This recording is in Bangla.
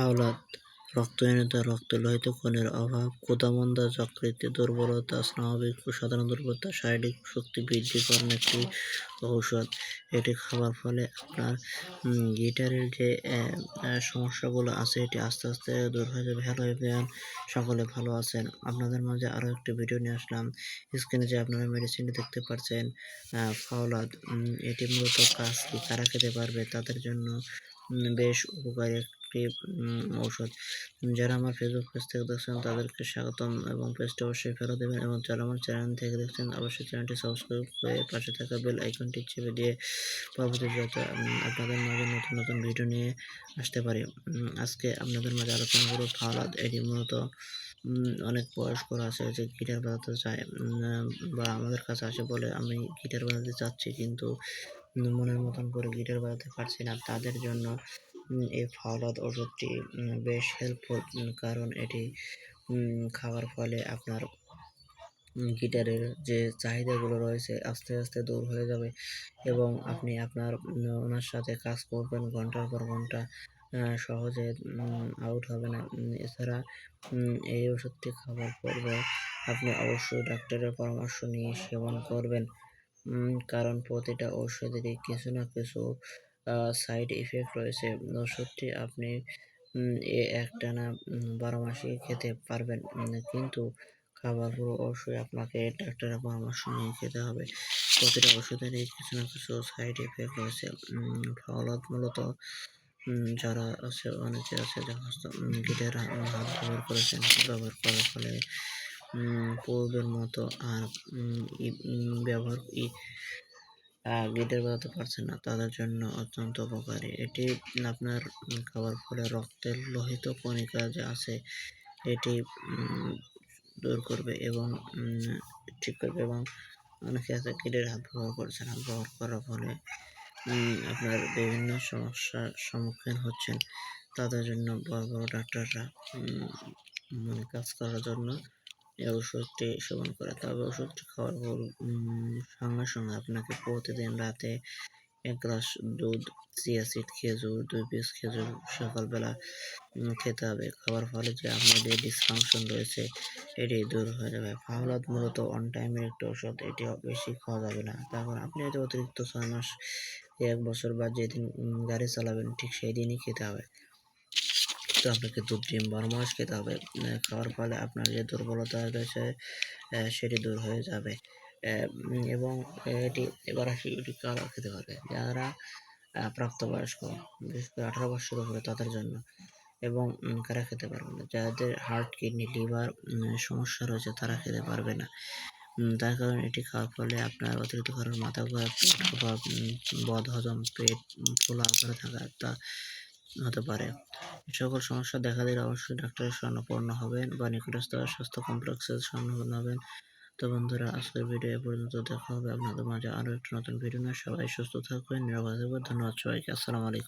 হাওলাত, রক্তহীনতা, রক্তলোহিত কণির অভাব, ক্ষুধামন্দা, যকৃতে, দুর্বলতা স্নায়বিক ও সাধারণ দুর্বলতা, শারীরিক শক্তি বৃদ্ধিকরণ একটি ঔষধ। এটি খাওয়ার ফলে আপনার গিটারের যে সমস্যাগুলো আছে, এটি আস্তে আস্তে দূর হয়ে যাবে। হ্যালো এভরিওয়ান, সকলে ভালো আছেন? আপনাদের মাঝে আরও একটি ভিডিও নিয়ে আসলাম। স্ক্রিনে যে আপনারা মেডিসিনটি দেখতে পাচ্ছেন ফাওলাদ এটি মূলত কাজ কি, কারা খেতে পারবে, তাদের জন্য বেশ উপকারী একটি ঔষধ। যারা আমার ফেসবুক পেজ থেকে দেখছেন, তাদেরকে স্বাগতম এবং পেজটি অবশ্যই ফেরত দেবেন এবং যারা আমার চ্যানেল থেকে দেখছেন, অবশ্যই চ্যানেলটি সাবস্ক্রাইব করে পাশে থাকা বেল আইকনটি চেপে দিয়ে পরবর্তী যত আপনাদের মাঝে নতুন নতুন ভিডিও নিয়ে আসতে পারি। আজকে আপনাদের মাঝে আলোচনা করব ফাওলাদ এটি মূলত অনেক বয়স্করা আছে যে গিটার বাজাতে চায় বা আমাদের কাছে আসে বলে, আমি গিটার বাজাতে চাচ্ছি, কিন্তু মনের মতন করে গিটার বাজাতে পারছি না। তাদের জন্য এই ফাওলাদ ওষুধটি বেশ হেল্পফুল কারণ এটি খাওয়ার ফলে আপনার গিটারের যে চাহিদাগুলো রয়েছে আস্তে আস্তে দূর হয়ে যাবে এবং আপনি আপনার ওনার সাথে কাজ করবেন ঘণ্টার পর ঘণ্টা সহজে আউট হবে না। এছাড়া এই ওষুধটি খাওয়ার পূর্বে আপনি অবশ্যই ডাক্তারের পরামর্শ নিয়ে সেবন করবেন। কারণ প্রতিটা ঔষধেরই কিছু না কিছু সাইড ইফেক্ট রয়েছে। ওষুধটি আপনি একটানা বারো মাসই খেতে পারবেন। কিন্তু খাবার পর অবশ্যই আপনাকে ডাক্তারের পরামর্শ নিয়ে খেতে হবে। প্রতিটা ওষুধেরই কিছু না কিছু সাইড ইফেক্ট রয়েছে। ফলত মূলত যারা আছে, অনেকে আছে, যারা গিটার হাত ব্যবহার করেছেন ব্যবহার করার ফলে পূর্বের মতো আর ব্যবহার গিটার বাজাতে পারছেন না, তাদের জন্য অত্যন্ত উপকারী। এটি আপনার খাবার ফলে রক্তের লোহিত কণিকা যে আছে, এটি দূর করবে এবং ঠিক করবে এবং অনেকে আছে গিটার হাত ব্যবহার করছেন, হাত ব্যবহার করার ফলে আপনার বিভিন্ন সমস্যার সম্মুখীন হচ্ছেন। তাদের জন্য বড় বড় ডাক্তাররা কাজ করার জন্য এই ওষুধটি সেবন করে, তবে ওষুধটি খাওয়ার পর সঙ্গে সঙ্গে আপনাকে প্রতিদিন রাতে এক গ্লাস দুধ, চিয়া সিড খেজুর দুই পিস খেজুর সকালবেলা খেতে হবে। খাওয়ার ফলে যে আপনার যে ডিসফাংশন রয়েছে, এটি দূর হয়ে যাবে। ফাওলাদ মূলত অন টাইমের একটি ওষুধ এটি বেশি খাওয়া যাবে না। তারপর আপনি হয়তো অতিরিক্ত ছয় মাস, এক বছর বা যেদিন গাড়ি চালাবেন, ঠিক সেই দিনই খেতে হবে। তো আপনাকে দুধ, ডিম বারো মাস খেতে হবে। খাওয়ার ফলে আপনার যে দুর্বলতা রয়েছে সেটি দূর হয়ে যাবে। এবং এটি এবার আসি এটি কারা খেতে পারবে যারা প্রাপ্তবয়স্ক, বিশেষ করে আঠারো বছর উপরে, তাদের জন্য। এবং কারা খেতে পারবে না? যাদের হার্ট কিডনি লিভার সমস্যা রয়েছে, তারা খেতে পারবে না। তার কারণ এটি খাওয়ার ফলে আপনার অতিরিক্ত কারণ মাথা ঘোরা বদ হজম পেট ফোলা করে থাকা, তা হতে পারে। সকল সমস্যা দেখা দিলে অবশ্যই ডাক্তারের স্বর্ণপূর্ণ হবেন বা নিকটস্থ স্বাস্থ্য কমপ্লেক্সে স্বর্ণপূর্ণ হবেন। তো বন্ধুরা, আজকের ভিডিও পর্যন্ত দেখা হবে। আপনাদের মাঝে আরও একটি নতুন ভিডিও নিয়ে। সবাই সুস্থ থাকবেন, নিরাপদ ধন্যবাদ সবাইকে। আসসালামু আলাইকুম।